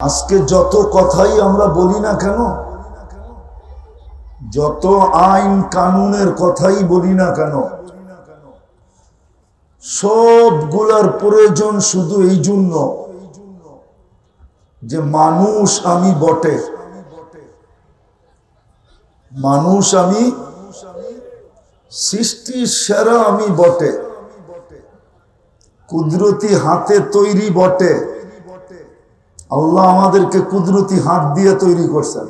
আজকে যত কথাই আমরা বলি না কেন, যত আইন কানুনের কথাই বলি না কেন, সবগুলার প্রয়োজন শুধু এই জন্য যে মানুষ আমি বটে। মানুষ আমি, সৃষ্টির সেরা আমি বটে। কুদরতি হাতে তৈরি বটে। আল্লাহ আমাদেরকে কুদরতি হাত দিয়ে তৈরি করছেন।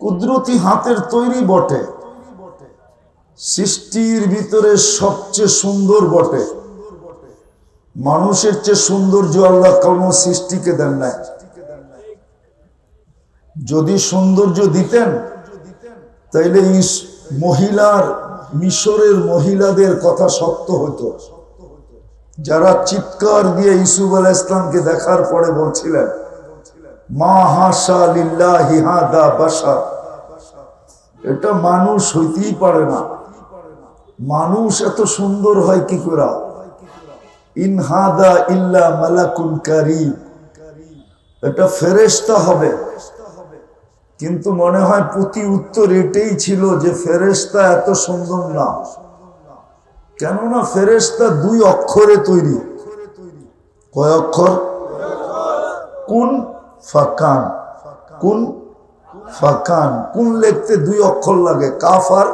কুদরতি হাতের তৈরি বটে। সৃষ্টির ভিতরে সবচেয়ে সুন্দর বটে। মানুষের চেয়ে সৌন্দর্য আল্লাহ কোনো সৃষ্টিকে দেন নাই। যদি সৌন্দর্য দিতেন, তাইলে মহিলার মিশরের মহিলাদের কথা সত্য হতো যারা চিৎকার দিয়ে ইসুফ আল ইসলামকে দেখার পরে বলছিলেন, মা হাসা লিল্লাহি হাদা বাসা এটা মানুষ হইতেই পারে না। মানুষ এত সুন্দর হয় কি করে? ইনহাদা ইল্লা মালাকুন কারিম। এটা ফেরেশতা হবে। কিন্তু মনে হয় প্রতি উত্তর এটাই ছিল যে ফেরেশতা এত সুন্দর না। কেননা ফেরেশতা দুই অক্ষরে তৈরি। কয় অক্ষর? কোন ফাকান। কোন ফাকান। কোন লিখতে দুই অক্ষর লাগে, কাফ আর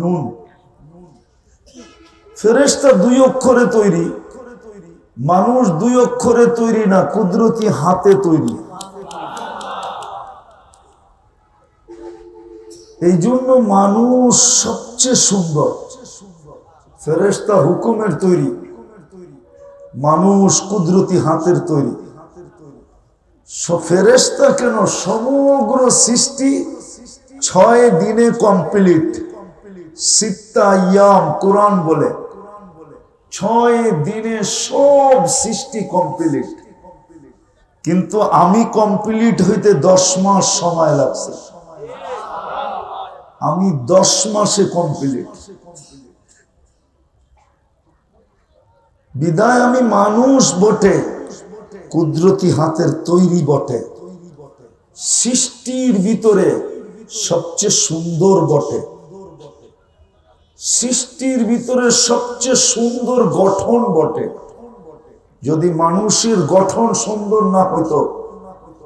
নুন। ফেরেশতা দুই অক্ষরে তৈরি, মানুষ দুই অক্ষরে তৈরি না, কুদরতি হাতে তৈরি। এই জন্য মানুষ সবচেয়ে সুন্দর। ফেরেশতা হুকুমের তৈরি। মানুষ কুদরতি হাতের তৈরি। ফেরেশতা কেন? সমগ্র সৃষ্টি ছয় দিনে কমপ্লিট। সিত্তা ইয়াম, কোরআন বলে। ছয় দিনে সব সৃষ্টি কমপ্লিট। কিন্তু আমি কমপ্লিট হইতে দশ মাস সময় লাগছে। আমি দশ মাসে কমপ্লিট। বিদায় আমি মানুষ বটে, কুদরতি হাতের তৈরি বটে, সৃষ্টির ভিতরে সবচেয়ে সুন্দর বটে। সৃষ্টির ভিতরে সবচেয়ে সুন্দর গঠন বটে। যদি মানুষের গঠন সুন্দর না হইতো,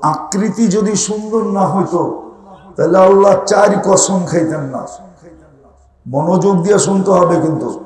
আকৃতি যদি সুন্দর না হইতো, তাহলে আল্লাহ চার কসম খাইতেন না। মনোযোগ দিয়ে শুনতে হবে কিন্তু।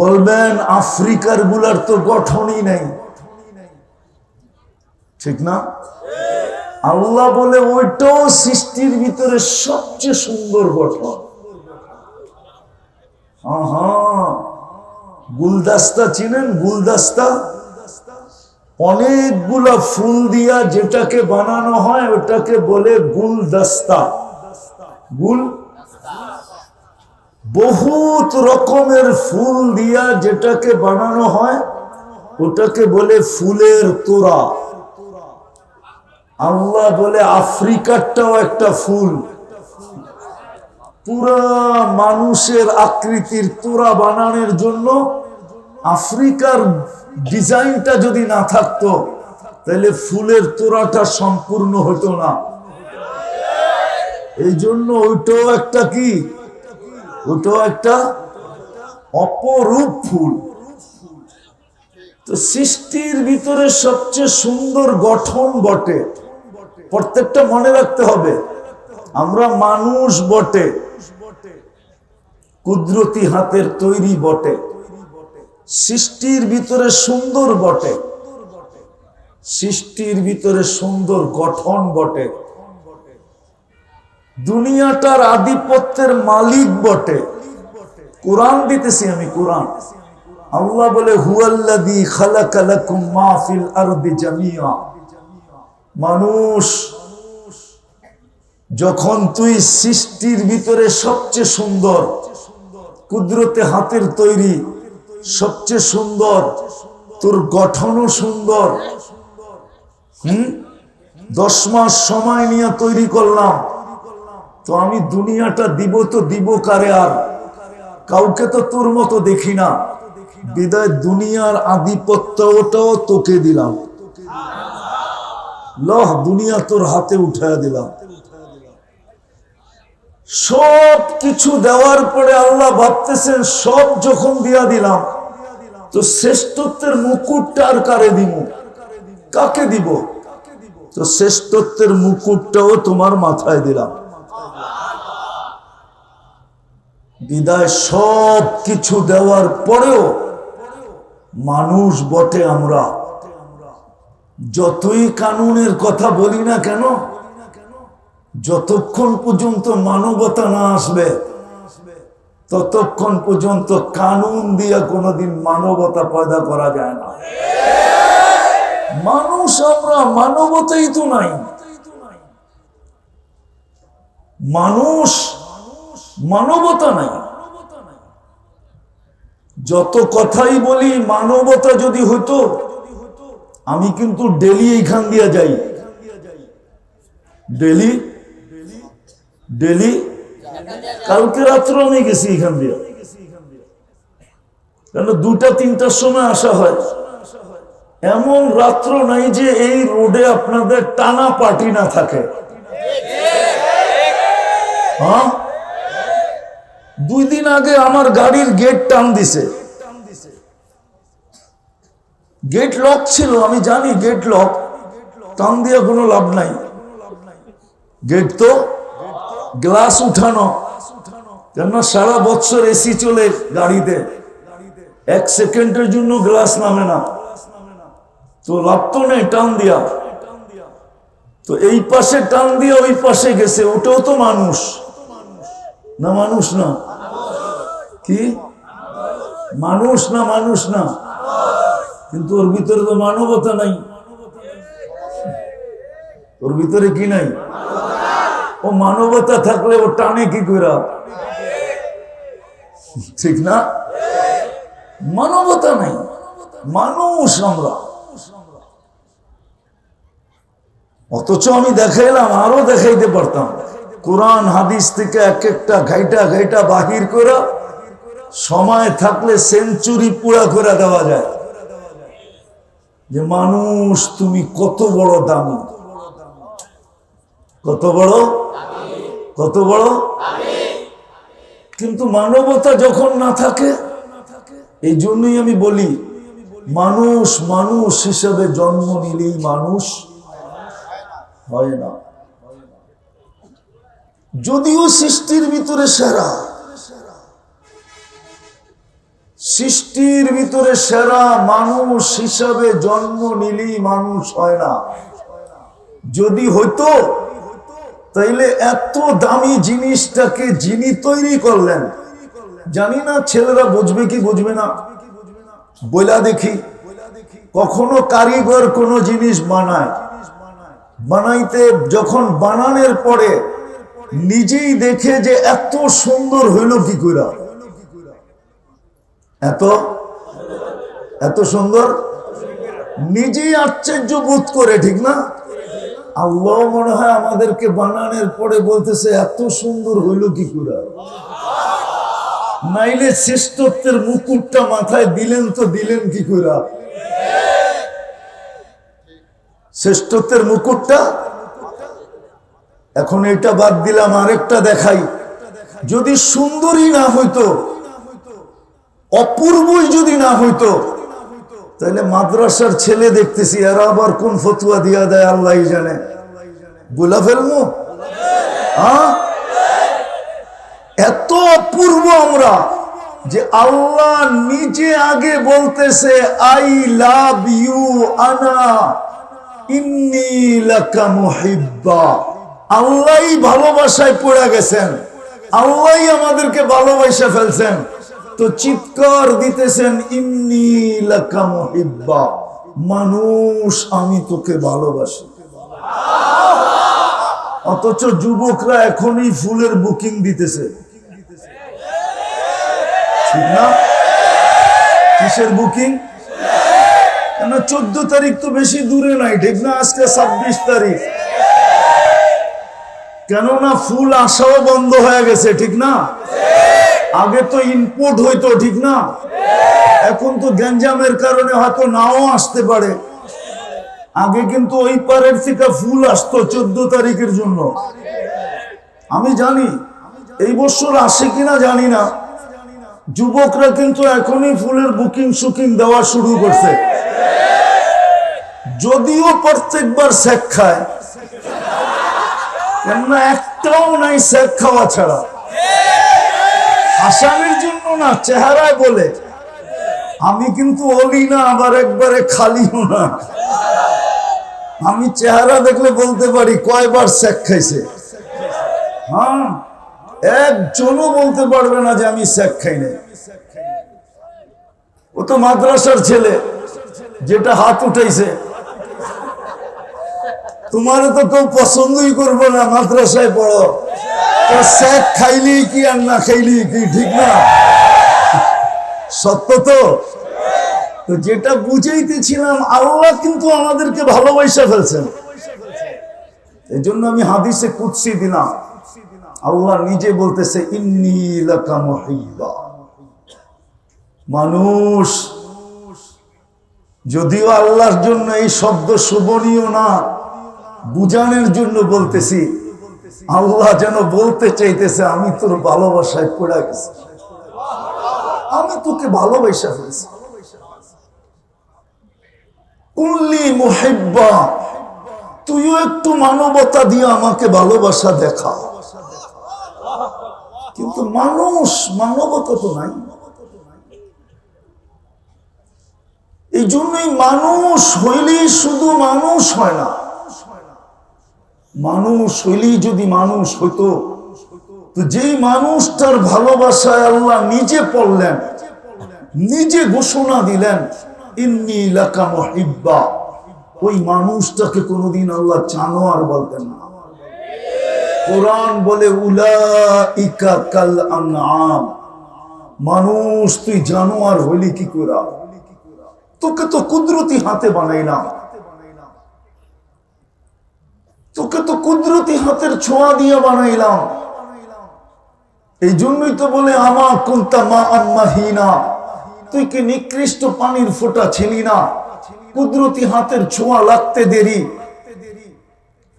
বলবেন, আফ্রিকারগুলার তো গঠনই নাই। ঠিক না? আল্লাহ বলে ওইটাও সৃষ্টির ভিতরে সবচেয়ে সুন্দর গঠন। গুলদাস্তা চিনেন? গুলদাস্তা? অনেকগুলা ফুল দিয়া যেটাকে বানানো হয়, ওটাকে বলে গুলদাস্তা। গুল বহুত রকমের ফুল দিয়া যেটাকে বানানো হয়, ওটাকে বলে ফুলের তোরা। আল্লাহ বলে আফ্রিকারটাও একটা ফুল। পুরা মানুষের আকৃতির তোরা বানানোর জন্য আফ্রিকার ডিজাইনটা যদি না থাকতো, তাহলে ফুলের তোরাটা সম্পূর্ণ হতো না। এই জন্য ওইটাও একটা কি? ওটাও একটা অপরূপ ফুল। তো সৃষ্টির ভিতরে সবচেয়ে সুন্দর গঠন বটে। প্রত্যেকটা মনে রাখতে হবে, আমরা মানুষ বটে। কুদরতি হাতের তৈরি বটে। সৃষ্টির ভিতরে সুন্দর বটে। সৃষ্টির ভিতরে সুন্দর গঠন বটে। দুনিয়াটার আধিপত্যের মালিক বটে। কোরআন দিতেছি আমি, কোরআন। আল্লাহ বলে মানুষ, যখন তুই সৃষ্টির ভিতরে সবচেয়ে সুন্দর, কুদরতে হাতের তৈরি সবচেয়ে সুন্দর, তোর গঠনও সুন্দর, হুম? দশ মাস সময় নিয়ে তৈরি করলাম তো আমি দুনিয়াটা দিব তো দিব কারে আর? কাউকে তো তোর মতো দেখি না। বিদায় দুনিয়ার আধিপত্য ওটাও তোকে দিলাম। লহ, দুনিয়া তোর হাতে উঠায় দিলাম। সব কিছু দেওয়ার পরে আল্লাহ ভাবতেছেন, সব যখন দিয়া দিলাম। তো শ্রেষ্ঠত্বের মুকুটটা আর কারে দিব? কাকে দিব? তো শ্রেষ্ঠত্বের মুকুটটাও তোমার মাথায় দিলাম। বিদায় সব কিছু দেওয়ার পরেও মানুষ বটে আমরা। যতই কানুনের কথা বলি না কেন, যতক্ষণ পর্যন্ত মানবতা না আসবে, ততক্ষণ পর্যন্ত কানুন দিয়ে কোনোদিন মানবতা পয়দা করা যায় না। মানুষ আমরা, মানবতাই তো নাই। মানুষ মানবতা নাই। যত কথাই বলি, মানবতা যদি হতো আমি কিন্তু ডেলি এইখান দিয়ে যাই। ডেলি? ডেলি? কালকে রাত্র আমি গেছি এখান দিয়ে। কেন দুটা, তিনটার সময় আসা হয়। এমন রাত্র নাই যে এই রোডে আপনাদের টানা পার্টি না থাকে। হ্যাঁ? দুই দিন আগে আমার গাড়ির গেট টান দিছে। গেট লক ছিল, আমি জানি গেট লক টান দিয়ে কোনো লাভ নাই। গেট তো গ্লাস উঠানো, কেননা সারা বছর এসি চলে গাড়িতে। এক সেকেন্ডের জন্য গ্লাস নামে না। তো লাভ তো নেই টান দিয়া। তো এই পাশে টান দিয়ে ওই পাশে গেছে, ওটাও তো মানুষ। না মানুষ না? কি? মানুষ না মানুষ না? কিন্তু ওর ভিতরে তো মানবতা নাই। ওর ভিতরে কি নাই? ও মানবতা থাকলে ও টানে কি করে ঠিক না? মানবতা নাই। মানুষ আমরা। অথচ আমি দেখাইলাম, আরও দেখাইতে পারতাম। কোরআন হাদিস থেকে এক একটা ঘাইটা ঘাইটা বাহির করা সময় থাকলে সেঞ্চুরি পুরা করে দেওয়া যায়। যে মানুষ, তুমি কত বড় দামি। কত বড়? কত বড়? কিন্তু মানবতা যখন না থাকে, এই জন্যই আমি বলি, মানুষ মানুষ হিসেবে জন্ম নিলেই মানুষ হয় না। যদিও সৃষ্টির ভিতরে সেরা। সৃষ্টির ভিতরে সেরা মানুষ হিসাবে জন্ম নিলেই মানুষ হয় না। যদি হইতো, তাইলে এত দামি জিনিসটাকে যিনি তৈরি করলেন, জানি না ছেলেরা বুঝবে কি বুঝবে না। বইলা দেখি, কখনো কারিগর কোনো জিনিস বানায়। বানাইতে যখন বানানোর পরে নিজেই দেখে যে এত সুন্দর হইল কি করে এত? এত সুন্দর? নিজেই আশ্চর্য বোধ করে, ঠিক না? আল্লাহ মনে হয় আমাদেরকে বানানোর পরে বলতেছে, এত সুন্দর হইল কি করে নাইলে শ্রেষ্ঠত্বের মুকুটটা মাথায় দিলেন তো দিলেন কি করে শ্রেষ্ঠত্বের মুকুটটা এখন এটা বাদ দিলাম, আরেকটা দেখাই। যদি সুন্দরী না হইতো, অপূর্বই যদি না হইতো, তাহলে মাদ্রাসার ছেলে দেখতেছি, এরা আবার কোন ফতুয়া দিয়া দেয় আল্লাহ জানে। গোলা ফেলমু? হ্যাঁ? এত অপূর্ব আমরা যে আল্লাহ নিজে আগে বলতেছে, আই লাভ ইউ আনা, ইন্নি লাকা মুহিব্বা। আল্লাহই ভালোবাসায় পড়ে গেছেন। আল্লাহই আমাদেরকে ভালোবাসা ফেলছেন। তো চিৎকার দিতেছেন লাকা মুহিব্বা। মানুষ, আমি তোকে ভালোবাসি। অথচ যুবকরা এখনই ফুলের বুকিং দিতেছে। ঠিক না? কিসের বুকিং? কেন, চোদ্দ তারিখ তো বেশি দূরে নাই, ঠিক না? আজকে ছাব্বিশ তারিখ। কেননা ফুল আসাও বন্ধ হয়ে গেছে, ঠিক না? আগে তো ইনপুট হইতো, ঠিক না? এখন তো গ্যাঞ্জামের কারণে হয়তো নাও আসতে পারে। আগে কিন্তু ওই পারের থেকে ফুল আসতো চোদ্দ তারিখের জন্য। আমি জানি, এই বছর আসে কিনা জানি না। যুবকরা কিন্তু এখনই ফুলের বুকিং শুকিং দেওয়া শুরু করছে। যদিও প্রত্যেকবার শেখ খায় কেননা একটাও নাই শেখ খাওয়া ছাড়া। আসামের জন্য না, চেহারায় বলে। আমি কিন্তু অলি না, আবার একবারে খালিও না। আমি চেহারা দেখলে বলতে পারি, কয়বার শেখ খাইছে। হ্যাঁ একজনও বলতে পারবে না যে আমি শেখ খাই নাই। ও তো মাদ্রাসার ছেলে, যেটা হাত উঠাইছে। তোমার তো কেউ পছন্দই করব না, মাদ্রাসায় পড়ো। তো খাইলি কি আর না খাইলি কি, ঠিক না? সত্য তো? তো যেটা বুঝাইতেছিলাম, আল্লাহ কিন্তু আমাদেরকে ভালোবাসা ফেলছেন। এই জন্য আমি হাদিসে কুৎসি দিলাম। আল্লাহ নিজে বলতেছে মানুষ, যদিও আল্লাহর জন্য এই শব্দ শোভনীয় না বুঝানোর জন্য বলতেছি, আল্লাহ যেন বলতে চাইতেছে, আমি তোর ভালোবাসায় পড়ে গেছি। আমি তোকে ভালোবাসা ফেলেছি কুল্লি মুহিব্বা, তুইও একটু মানবতা দিয়ে আমাকে ভালোবাসা দেখা। কিন্তু মানুষ, মানবতা তো নাই। এই জন্যই মানুষ হইলেই শুধু মানুষ হয় না। মানুষ হইলেই যদি মানুষ হইতো, তো যেই মানুষটার ভালোবাসায় আল্লাহ নিজে পড়লেন, নিজে ঘোষণা দিলেন, ইন্নি লাকা মুহিব্বা ওই মানুষটাকে কোনোদিন আল্লাহ জানোয়ার বলতেন না। কোরআন বলে, উলাইকা কাল মানুষ, তুই জানোয়ার হইলি কি করা? তোকে তো কুদরতি হাতে বানাইলাম। তোকে তো কুদরতি হাতের ছোঁয়া দিয়ে বানাইলাম। এই জন্যই তো বলে, আমা কুন্তা মা আম্মা হিনা। তুই কি নিকৃষ্ট পানির ফোঁটা ছিলি না? কুদরতি হাতের ছোঁয়া লাগতে দেরি।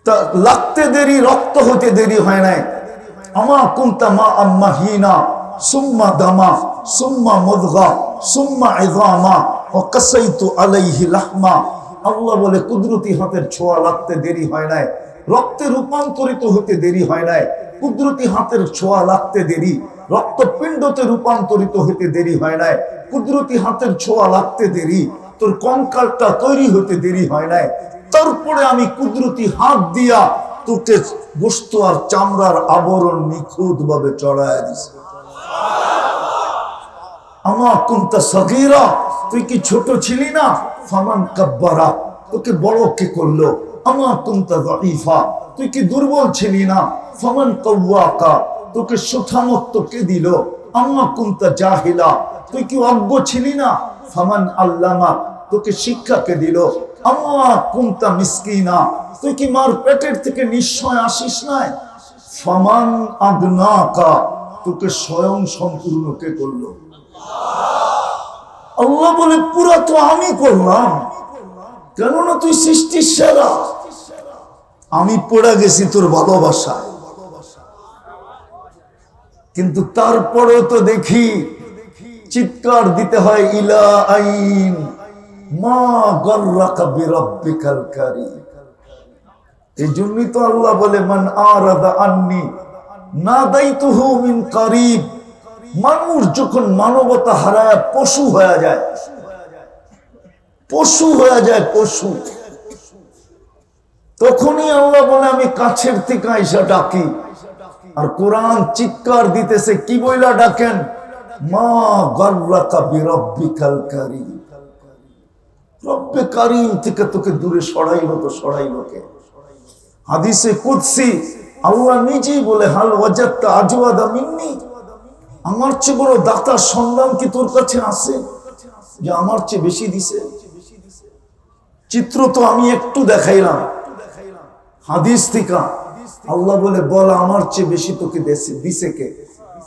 তা লাগতে দেরি, রক্ত হতে দেরি হয় নাই। আমা কুন্তা মা আম্মা হিনা। সুম্মা দামা। সুম্মা মুদগা। সুম্মা ইদামা ও কাসাইতু আলাইহি লাহমা। আল্লাহ বলে, কুদরতি হাতের ছোঁয়া লাগতে দেরি হয় নাই। রক্তে রূপান্তরিত হতে দেরি হয় নাই। কুদরতি হাতের ছোঁয়া লাগতে দেরি। রক্তপিণ্ডতে রূপান্তরিত হতে দেরি হয় নাই। কুদরতি হাতের ছোঁয়া লাগতে দেরি। তোর কঙ্কালটা তৈরি হতে দেরি হয় নাই। তারপরে আমি কুদরতি হাত দিয়া তোকে গোস্ত আর চামড়ার আবরণ নিখুঁত ভাবে চড়ায় দিছে। আমার কুন্তা সগীরা, তুই কি ছোট ছিলি না? ফামান কাব্বারা, তোকে বড় কে করল? আমার কুন্তা দাইফা তুই কি দুর্বল ছিলি না? ফামান কওয়াকা, তোকে সুঠামত্ব কে দিল? আমার কুন্তা জাহিলা, তুই কি অজ্ঞ ছিলি না? ফামান আল্লামা, তোকে শিক্ষা কে দিল? আমার কুন্তা মিসকিনা, তুই কি মার পেটের থেকে নিশ্চয় আসিস নাই? ফামান আদনাকা, তোকে স্বয়ং সম্পূর্ণ কে করল? আল্লাহ বলে, পুরা তো আমি করলাম। কেননা তুই সৃষ্টির সেরা। আমি পড়ে গেছি তোর ভালোবাসায়। কিন্তু তারপরেও তো দেখি, চিৎকার দিতে হয়, ইলা আইন মা কারীম। এই জন্যই তো আল্লাহ বলে, মান আরাদা আন্নি না দায়িত্বহু মিন কারিব। মানুষ যখন মানবতা হারায়, পশু হয়ে যায়। পশু হয়ে যায়, পশু। তখনই আল্লাহ বলে, আমি কাছের থেকে আইসা ডাকি। আর কোরআন চিৎকার দিতেছে, কি বইলা ডাকেন? মা বিরব্বিকাল কারীম। রব্বে কারিম থেকে তোকে দূরে সরাইলো তো সরাইলো কে? হাদিসে কুদসি, আল্লাহ নিজেই বলে, হাল ওয়াজাত্তা আজওয়াদা মিন্নি? আমার চেয়ে বড় দাতার সন্ধান কি তোর কাছে আছে? যে আমার চেয়ে বেশি দিছে? চিত্র তো আমি একটু দেখাইলাম। হাদিস থেকে। আল্লাহ বলে, বল আমার চেয়ে বেশি তোকে দিছে কে?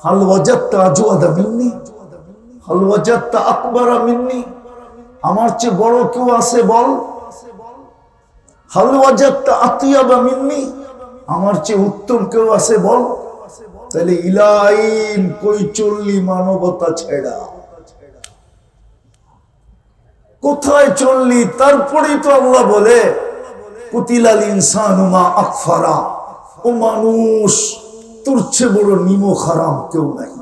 হাল ওয়াজাত্তা আজওয়াদা মিন্নি। হাল ওয়াজাত্তা আকবারা মিন্নি। আমার চেয়ে বড় কেউ আছে বল? হাল ওয়াজাত্তা আতিয়াবা মিন্নি। আমার চেয়ে উত্তম কেউ আছে বল? তাহলে ইলাইন কই চললি মানবতা ছেড়া। কোথায় চললি? তারপরেই তো আল্লাহ বলে, কুতিলাল ইনসানুমা আকফারা। ও মানুষ, তোর চেয়ে বড় নিমো খারাপ কেউ নাই।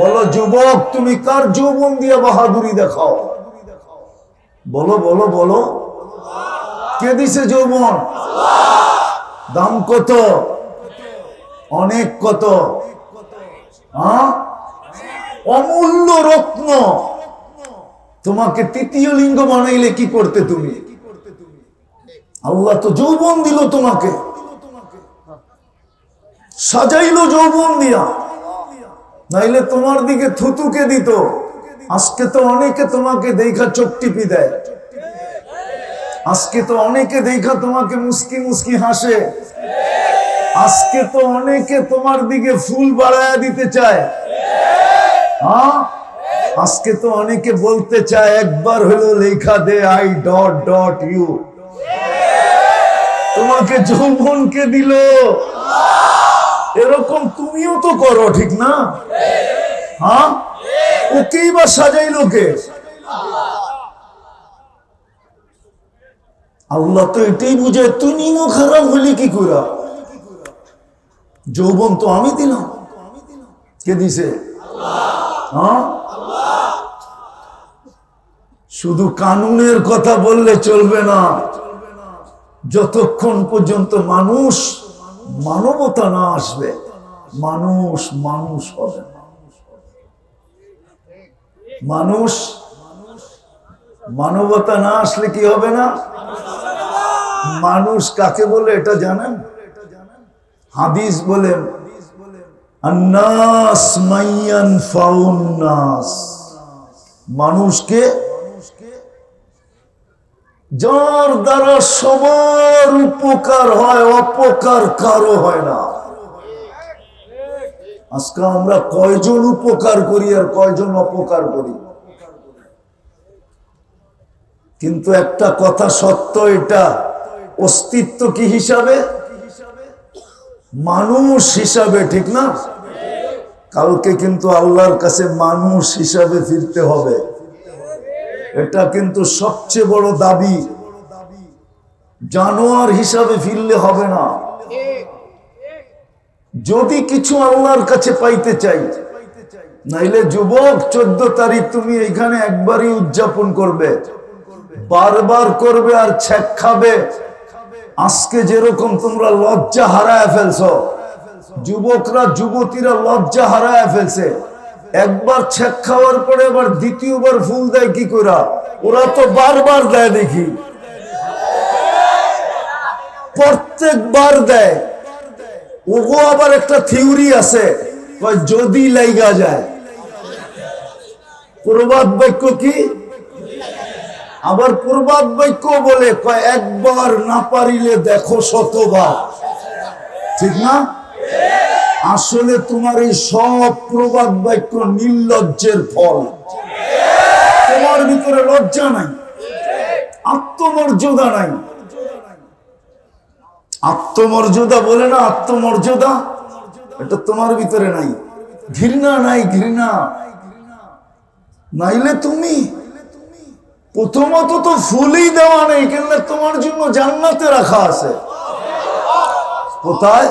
বলো, যুবক, তুমি কার যৌবন দিয়ে বাহাদুরি দেখাও? বলো বলো বলো। কে দিছে যৌবন? দাম কত? অনেক কত? হ্যাঁ? অমূল্য রত্ন। তোমাকে তৃতীয় লিঙ্গ বানাইলে কি করতে তুমি? আল্লাহ তো যৌবন দিল তোমাকে। সাজাইলো যৌবন দিয়া। নাইলে তোমার দিকে থুতুকে দিত। আজকে তো অনেকে তোমাকে দেখা চোখ টিপি দেয়। আজকে তো অনেকে দেখা তোমাকে মুস্কি মুস্কি হাসে। আজকে তো অনেকে তোমার দিকে ফুল বাড়ায়া দিতে চায়। হ্যাঁ? আজকে তো অনেকে বলতে চায়, একবার হলো লেখা দে আই ডট ডট ইউ। তোমাকে যৌবনকে দিল। এরকম তুমিও তো করো, ঠিক না? হ্যাঁ? ওকেই বা সাজাইলো কে আল্লাহ তো এটাই বুঝে তুই নিমো খারাপ হলি কি করা যৌবন তো আমি দিলাম। কে দিছে? হ্যাঁ? শুধু কানুনের কথা বললে চলবে না। যতক্ষণ পর্যন্ত মানুষ মানবতা না আসবে, মানুষ মানুষ হবে মানুষ মানবতা না আসলে কি হবে না? মানুষ কাকে বলে এটা জানেন? হাদিস বলে, আন্নাস মাইয়ান ফাউন্নাস। মানুষকে যার দ্বারা সবার উপকার হয়, অপকার কারও হয় না। আজকে আমরা কয়জন উপকার করি আর কয়জন অপকার করি? কিন্তু একটা কথা সত্য, এটা অস্তিত্ব কি হিসাবে? মানুষ হিসাবে, ঠিক না? কালকে কিন্তু আল্লাহর কাছে মানুষ হিসাবে ফিরতে হবে। এটা কিন্তু সবচেয়ে বড় দাবি। জানোয়ার হিসাবে ফিরলে হবে না। যদি কিছু আল্লাহর কাছে পাইতে চাই, নাইলে যুবক, চোদ্দ তারিখ তুমি এখানে একবারই উদযাপন করবে। বারবার করবে আর ছেক খাবে। আজকে যেরকম তোমরা লজ্জা হারায় ফেলছো, যুবকরা, যুবতীরা লজ্জা হারায় ফেলছে। একবার ছেক খাওয়ার পরে আবার দ্বিতীয়বার ফুল দেয় কি করা ওরা তো বারবার দেয় দেখি। প্রত্যেকবার দেয়। ওগো আবার একটা থিওরি আছে যদি লাইগা যায়। প্রবাদ বাক্য কি? আবার প্রবাদ বাক্য বলে একবার না পারিলে দেখো শতবার। ঠিক না? আসলে তোমার এই সব প্রবাদ বাক্য নির্লজ্জের ফল। তোমার ভিতরে লজ্জা নাই, আত্মমর্যাদা নাই। আত্মমর্যাদা বলে না আত্মমর্যাদা, এটা তোমার ভিতরে নাই। ঘৃণা নাই, ঘৃণা। নাইলে তুমি প্রথমত তো ফুলই দেওয়া নেই কেন তোমার জন্য জান্নাতে রাখা আছে। কোথায়?